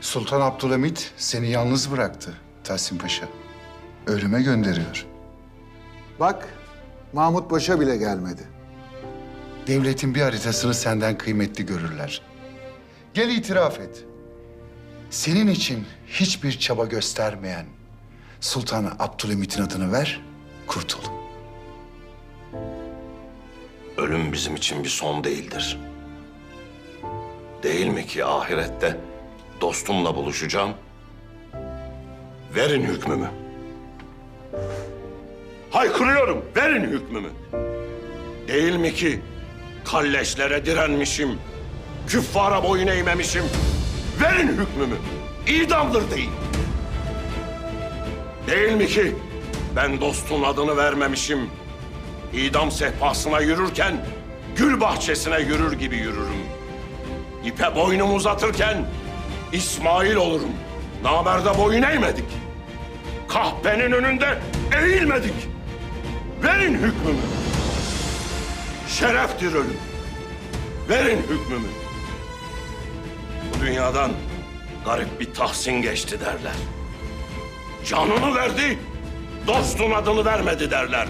Sultan Abdülhamit seni yalnız bıraktı Tahsin Paşa. Ölüme gönderiyor. Bak, Mahmut Paşa bile gelmedi. Devletin bir haritasını senden kıymetli görürler. Gel itiraf et. Senin için hiçbir çaba göstermeyen Sultan Abdülhamit'in adını ver, kurtul. Ölüm bizim için bir son değildir. Değil mi ki ahirette dostumla buluşacağım? Verin hükmümü. Haykırıyorum, verin hükmümü. Değil mi ki kalleşlere direnmişim, küffara boyun eğmemişim. Verin hükmümü. İdamdır deyin. Değil mi ki ben dostun adını vermemişim. İdam sehpasına yürürken gül bahçesine yürür gibi yürürüm. İpe boynumu uzatırken İsmail olurum. Namerde boyun eğmedik. Kahpenin önünde eğilmedik. Verin hükmümü. Şereftir ölüm. Verin hükmümü. Bu dünyadan garip bir tahsin geçti derler. Canını verdi, dostun adını vermedi derler.